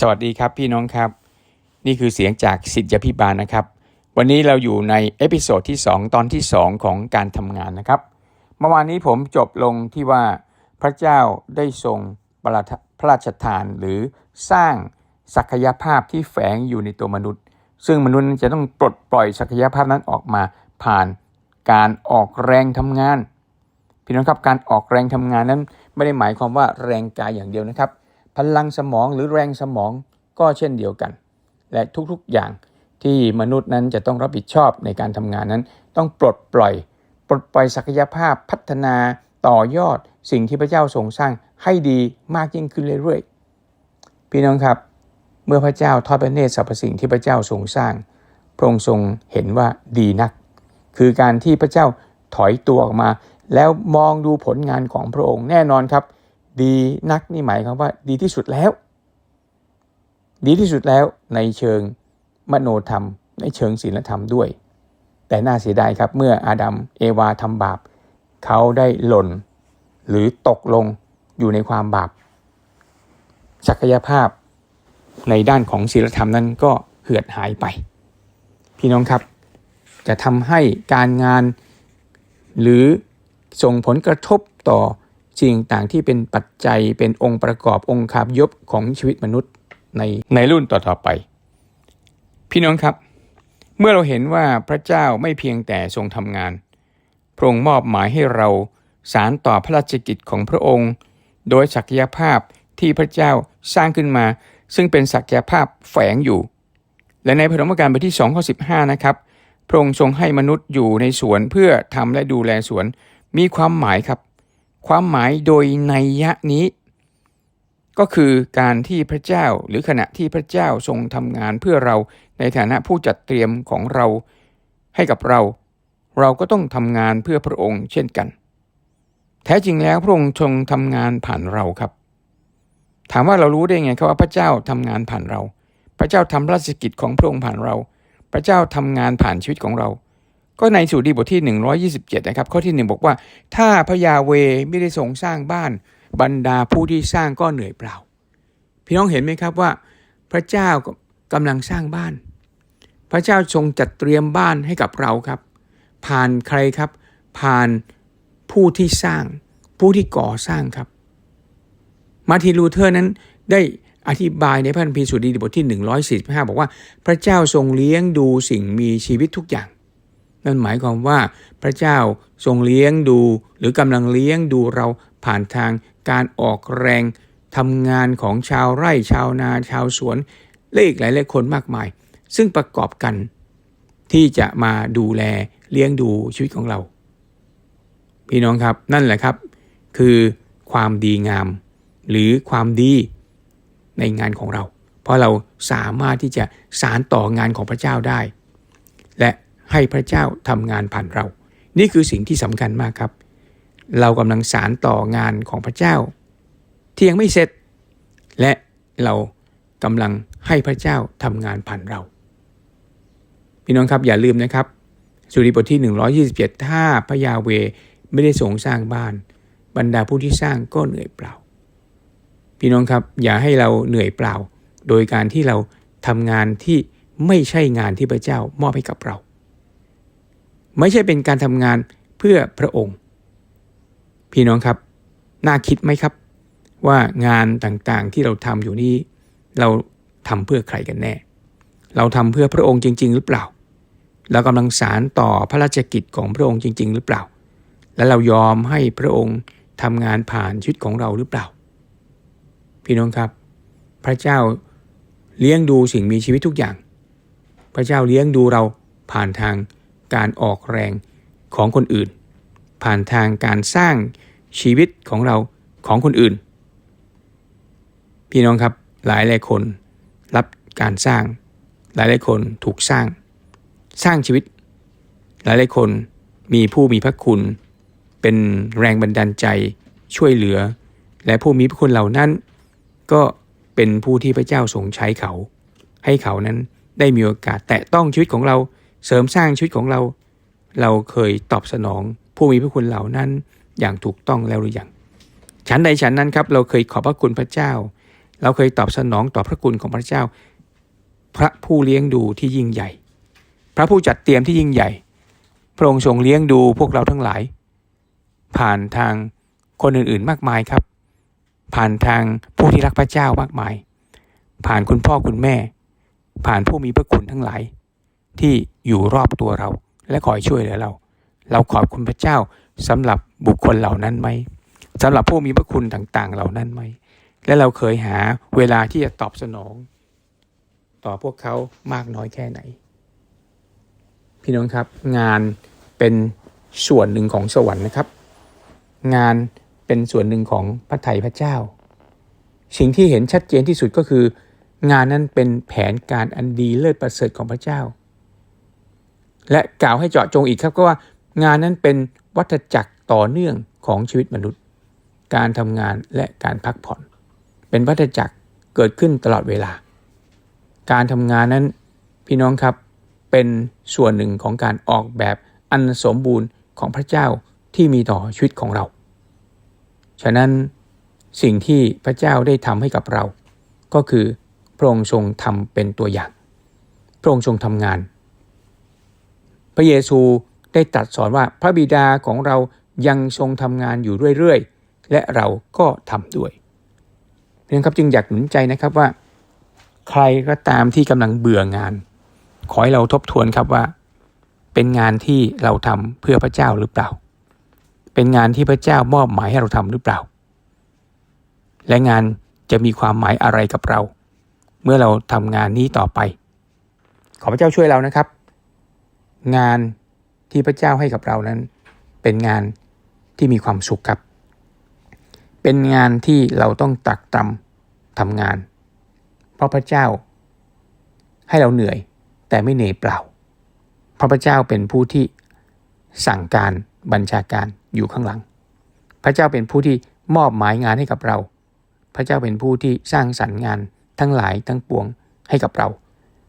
สวัสดีครับพี่น้องครับ นี่คือเสียงจากสิทธิพิบาลนะครับ วันนี้เราอยู่ในเอพิโซดที่ 2 ตอนที่ 2 ของการทำงานนะครับ เมื่อวานนี้ผมจบลงที่ว่าพระเจ้าได้ทรงประพระราชทานหรือสร้างศักยภาพที่แฝงอยู่ในตัวมนุษย์ ซึ่งมนุษย์จะต้องปลดปล่อยศักยภาพนั้นออกมาผ่านการออกแรงทำงาน พี่น้องครับการออกแรงทำงานนั้นไม่ได้หมายความว่าแรงกายอย่างเดียวนะครับ พลังสมองหรือแรงสมองก็เช่นเดียวกัน และทุกๆอย่างที่มนุษย์นั้นจะต้องรับผิดชอบในการทำงานนั้น ต้องปลดปล่อย ปลดปล่อยศักยภาพพัฒนาต่อยอดสิ่งที่พระเจ้าทรงสร้างให้ดีมากยิ่งขึ้นเรื่อยๆ พี่น้องครับเมื่อพระเจ้าทอดพระเนตรสรรพสิ่งที่พระเจ้าทรงสร้าง พระองค์ทรงเห็นว่าดีนัก คือการที่พระเจ้าถอยตัวออกมา แล้วมองดูผลงานของพระองค์แน่นอนครับ ดีนักนี่หมายความว่าดีที่สุดแล้ว ดีที่สุดแล้วในเชิงมโนธรรม ในเชิงศีลธรรมด้วย แต่น่าเสียดายครับเมื่ออาดัมเอวาทำบาป เขาได้หล่น หรือตกลงอยู่ในความบาปศักยภาพในด้านของศีลธรรมนั้นก็เหือดหายไป พี่น้องครับ จะทำให้การงานหรือส่งผลกระทบต่อ สิ่งต่างที่เป็นปัจจัยเป็นองค์ประกอบองค์คาบยบของชีวิตมนุษย์ในในรุ่นต่อๆไป พี่น้องครับ เมื่อเราเห็นว่าพระเจ้าไม่เพียงแต่ทรงทำงาน พระองค์มอบหมายให้เราสารต่อพระราชกิจของพระองค์ โดยศักยภาพที่พระเจ้าสร้างขึ้นมา ซึ่งเป็นศักยภาพแฝงอยู่ และในพระธรรมการบทที่2ข้อ15 นะครับพระองค์ทรงให้มนุษย์อยู่ในสวนเพื่อทำและดูแลสวนมีความหมายครับ ความหมายโดยนัยยะนี้ ก็คือการที่พระเจ้าหรือขณะที่พระเจ้าทรงทำงานเพื่อเราในฐานะผู้จัดเตรียมของเราให้กับเรา เราก็ต้องทำงานเพื่อพระองค์เช่นกัน แท้จริงแล้วพระองค์ทรงทำงานผ่านเราครับ ถามว่าเรารู้ได้ไงครับว่าพระเจ้าทำงานผ่านเรา พระเจ้าทำราชกิจของพระองค์ผ่านเรา พระเจ้าทำงานผ่านชีวิตของเรา ก็ในสูตรดีบทที่ 127 นะครับ ข้อที่ 1 บอกว่า ถ้าพระยาเวไม่ได้ทรงสร้างบ้าน บรรดาผู้ที่สร้างก็เหนื่อยเปล่า พี่น้องเห็นไหมครับว่า พระเจ้ากำลังสร้างบ้าน พระเจ้าทรงจัดเตรียมบ้านให้กับเราครับ ผ่านใครครับ ผ่านผู้ที่สร้าง ผู้ที่ก่อสร้างครับ มาร์ตินลูเทอร์นั้นได้อธิบายในพระคัมภีร์สุดีบทที่ 145 บอกว่า พระเจ้าทรงเลี้ยงดูสิ่งมีชีวิตทุกอย่าง นั่นหมายความว่าพระเจ้าทรงเลี้ยงดู หรือกำลังเลี้ยงดูเราผ่านทางการออกแรงทำงานของชาวไร่ชาวนาชาวสวนและอีกหลายหลายคนมากมาย ซึ่งประกอบกัน ที่จะมาดูแลเลี้ยงดูชีวิตของเรา พี่น้องครับนั่นแหละครับ คือความดีงาม หรือความดีในงานของเรา เพราะเราสามารถที่จะสารต่องานของพระเจ้าได้ ให้พระเจ้าทำงานผ่านเรา นี่คือสิ่งที่สำคัญมากครับ เรากำลังสารต่องานของพระเจ้า ที่ยังไม่เสร็จ และเรากำลังให้พระเจ้าทำงานผ่านเราพี่น้องครับอย่าลืมนะครับ สุริบทที่ 127 ถ้าพระยาเวไม่ได้ทรงสร้างบ้าน บรรดาผู้ที่สร้างก็เหนื่อยเปล่า พี่น้องครับอย่าให้เราเหนื่อยเปล่า โดยการที่เราทำงานที่ไม่ใช่งานที่พระเจ้ามอบให้กับเรา ไม่ใช่เป็นการทำงานเพื่อพระองค์ พี่น้องครับ น่าคิดไหมครับ ว่างานต่างๆที่เราทำอยู่นี้ เราทำเพื่อใครกันแน่ เราทำเพื่อพระองค์จริง ๆ หรือเปล่า เรากำลังสารต่อพระราชกิจของพระองค์จริง ๆ หรือเปล่า และเรายอมให้พระองค์ทำงานผ่านชีวิตของเราหรือเปล่า พี่น้องครับ พระเจ้าเลี้ยงดูสิ่งมีชีวิตทุกอย่าง พระเจ้าเลี้ยงดูเราผ่านทาง การออกแรงของคนอื่น ผ่านทางการสร้างชีวิตของเราของคนอื่น พี่น้องครับหลายหลายคนรับการสร้าง หลายหลายคนถูกสร้าง สร้างชีวิต หลายหลายคนมีผู้มีพระคุณ เป็นแรงบันดาลใจช่วยเหลือ และผู้มีพระคุณเหล่านั้น ก็เป็นผู้ที่พระเจ้าทรงใช้เขา ให้เขานั้นได้มีโอกาสแตะต้องชีวิตของเรา เสริมสร้างชีวิตของเรา เราเคยตอบสนอง ผู้มีพระคุณเหล่านั้นอย่างถูกต้องแล้วหรือยังฉันใดฉันนั้นครับเราเคยขอบพระคุณพระเจ้า เราเคยตอบสนองต่อพระคุณของพระเจ้า พระผู้เลี้ยงดูที่ยิ่งใหญ่ พระผู้จัดเตรียมที่ยิ่งใหญ่ พระองค์ทรงเลี้ยงดูพวกเราทั้งหลาย ผ่านทางคนอื่นๆมากมายครับ ผ่านทางผู้ที่รักพระเจ้ามากมาย ผ่านคุณพ่อคุณแม่ ผ่านผู้มีพระคุณทั้งหลาย ที่ อยู่รอบตัวเรา และคอยช่วยเหลือเรา เราขอบคุณพระเจ้าสำหรับบุคคลเหล่านั้นไหมสำหรับผู้มีพระคุณต่างๆ เหล่านั้นไหม และเราเคยหาเวลาที่จะตอบสนอง ต่อพวกเขามากน้อยแค่ไหน พี่น้องครับ งานเป็นส่วนหนึ่งของสวรรค์นะครับ งานเป็นส่วนหนึ่งของพระไถ่พระเจ้า สิ่งที่เห็นชัดเจนที่สุดก็คือ งานนั้นเป็นแผนการอันดีเลิศประเสริฐของพระเจ้า และกล่าวให้เจาะจงอีกครับก็ว่างานนั้นเป็นวัฏจักรต่อเนื่องของชีวิตมนุษย์ การทำงานและการพักผ่อน เป็นวัฏจักรเกิดขึ้นตลอดเวลา การทำงานนั้นพี่น้องครับเป็นส่วนหนึ่งของการออกแบบอันสมบูรณ์ของพระเจ้าที่มีต่อชีวิตของเรา ฉะนั้นสิ่งที่พระเจ้าได้ทำให้กับเรา ก็คือพระองค์ทรงทำเป็นตัวอย่าง พระองค์ทรงทำงาน พระเยซูได้ตรัสสอนว่าพระบิดาของเรายังทรงทำงานอยู่เรื่อยๆ และเราก็ทำด้วยเพียงครับจึงอยากหนุนใจนะครับว่า ใครก็ตามที่กำลังเบื่องาน ขอให้เราทบทวนครับว่า เป็นงานที่เราทำเพื่อพระเจ้าหรือเปล่า เป็นงานที่พระเจ้ามอบหมายให้เราทำหรือเปล่า และงานจะมีความหมายอะไรกับเรา เมื่อเราทำงานนี้ต่อไป ขอพระเจ้าช่วยเรานะครับ งานที่พระเจ้าให้กับเรานั้น เป็นงานที่มีความสุขครับ เป็นงานที่เราต้องตักตำทำงาน เพราะพระเจ้าให้เราเหนื่อยแต่ไม่เหนื่อยเปล่า เพราะพระเจ้าเป็นผู้ที่สั่งการบัญชาการอยู่ข้างหลัง พระเจ้าเป็นผู้ที่มอบหมายงานให้กับเรา พระเจ้าเป็นผู้ที่สร้างสรรค์งานทั้งหลายทั้งปวงให้กับเรา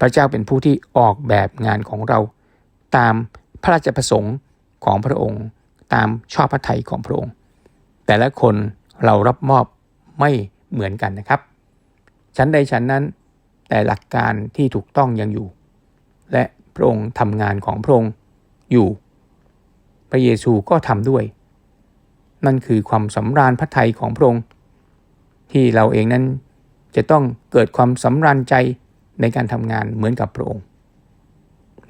พระเจ้าเป็นผู้ที่ออกแบบงานของเรา ตามพระราชประสงค์ของพระองค์ ตามชอบพระทัยของพระองค์ แต่ละคนเรารับมอบไม่เหมือนกันนะครับ ชั้นใดชั้นนั้น แต่หลักการที่ถูกต้องยังอยู่ และพระองค์ทำงานของพระองค์อยู่ พระเยซูก็ทำด้วย นั่นคือความสำราญพระทัยของพระองค์ ที่เราเองนั้นจะต้องเกิดความสำราญใจในการทำงานเหมือนกับพระองค์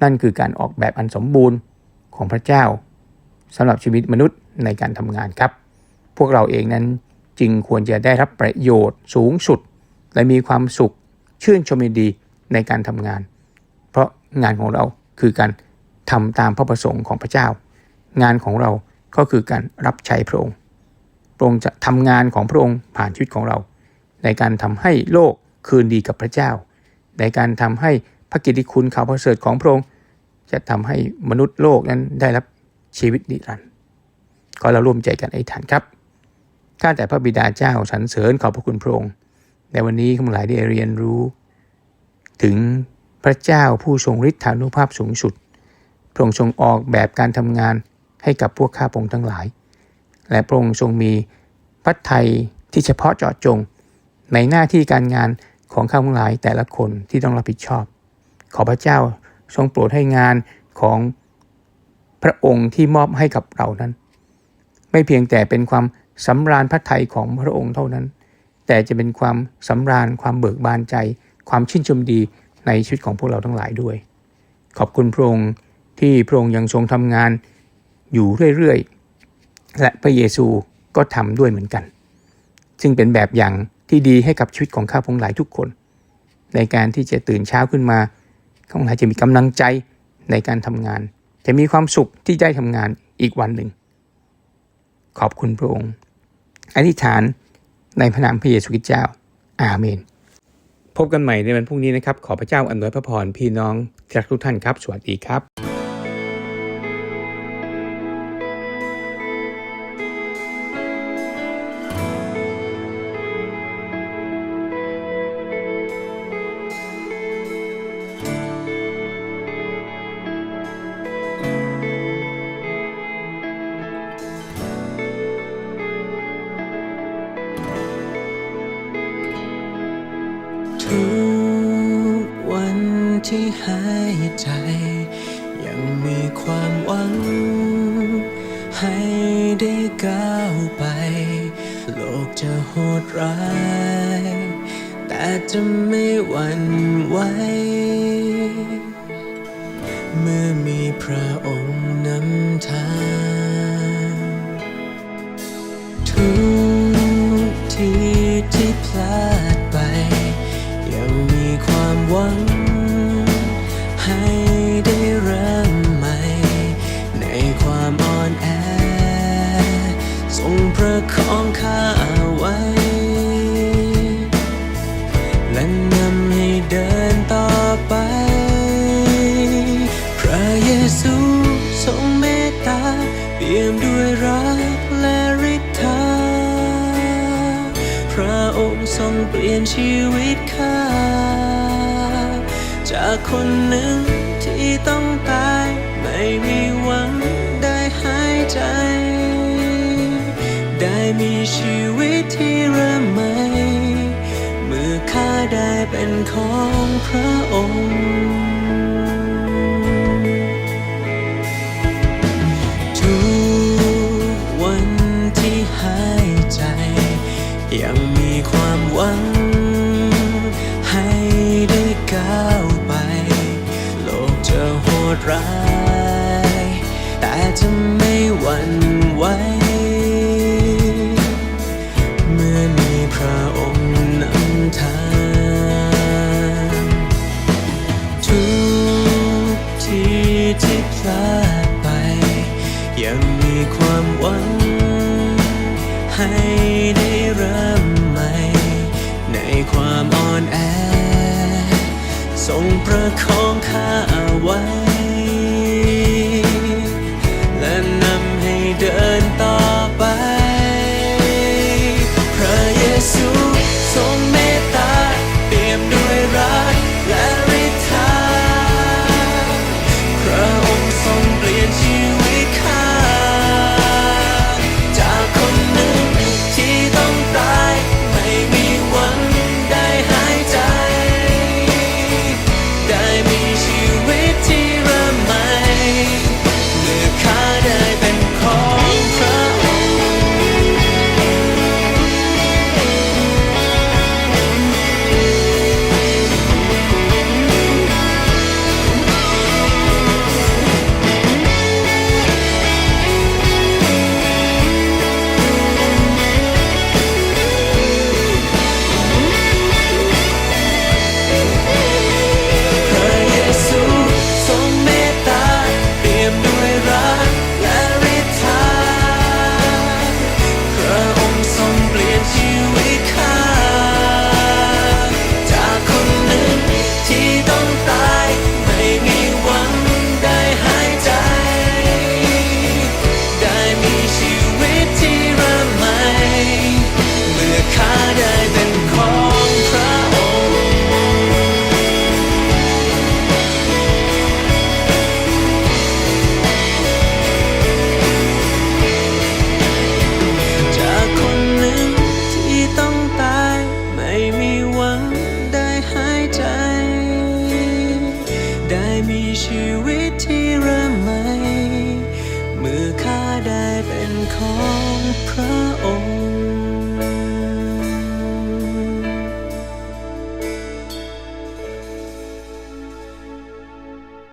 นั่นคือการออกแบบอันสมบูรณ์ของพระเจ้าสำหรับชีวิตมนุษย์ในการทำงานครับ พวกเราเองนั้นจึงควรจะได้รับประโยชน์สูงสุด และมีความสุขชื่นชมยินดีในการทำงาน เพราะงานของเราคือการทำตามพระประสงค์ของพระเจ้า งานของเราก็คือการรับใช้พระองค์ พระองค์จะทำงานของพระองค์ผ่านชีวิตของเรา ในการทำให้โลกคืนดีกับพระเจ้า ในการทำให้ พระกิติคุณข่าวประเสริฐของพระองค์จะทำให้มนุษย์โลกนั้นได้รับชีวิตนิรันดร์ก็เราร่วมใจกันอธิษฐานครับข้าแต่พระบิดาเจ้าสรรเสริญขอบพระคุณพระองค์ ในวันนี้ข้าพเจ้าได้เรียนรู้ ถึงพระเจ้าผู้ทรงฤทธานุภาพสูงสุด พระองค์ทรงออกแบบการทำงานให้กับพวกข้าพงทั้งหลาย และพระองค์ทรงมีพระทัยที่เฉพาะเจาะจง ในหน้าที่การงานของข้าพงหลายแต่ละคนที่ต้องรับผิดชอบ ขอพระเจ้าทรงโปรดให้งานของพระองค์ที่มอบให้กับเรานั้น ไม่เพียงแต่เป็นความสำราญพระทัยของพระองค์เท่านั้น แต่จะเป็นความสำราญความเบิกบานใจ ความชื่นชมดีในชีวิตของพวกเราทั้งหลายด้วย ขอบคุณพระองค์ที่พระองค์ยังทรงทำงานอยู่เรื่อยๆ และพระเยซูก็ทำด้วยเหมือนกัน ซึ่งเป็นแบบอย่างที่ดีให้กับชีวิตของข้าพงหลายทุกคน ในการที่จะตื่นเช้าขึ้นมา ข้าพงหลาจะมีกำลังใจในการทำงาน จะมีความสุขที่ได้ทำงานอีกวันหนึ่ง ขอบคุณพระองค์อธิษฐานในพระนามพระเยซูคริสต์เจ้า อาเมน พบกันใหม่ในวันพรุ่งนี้นะครับ ขอพระเจ้าอันวยพระพรพี่น้องทุกท่านครับ สวัสดีครับ ที่หายใจ ยังมีความหวัง ให้ได้ก้าวไป โลกจะโหดร้าย แต่จะไม่หวั่นไหวเมื่อมีพระองค์นำทางทุกทีที่พลาดไป ยังมีความหวัง ชีวิตข้า จากคนหนึ่งที่ต้องตาย ไม่มีหวังได้หายใจ ได้มีชีวิตที่เริ่มใหม่ เมื่อข้าได้เป็นของพระองค์ทุกวันที่หายใจยังมีความหวัง ก้าวไป โลกจะโหดร้าย แต่จะไม่หวั่นไหว เมื่อมีพระองค์นำทางทุกทีที่พลาดไป ยังมีความหวัง ให้ได้เริ่มใหม่ ในความอ่อนแอ ทรงประคองข้าไว้ และนำให้เดิน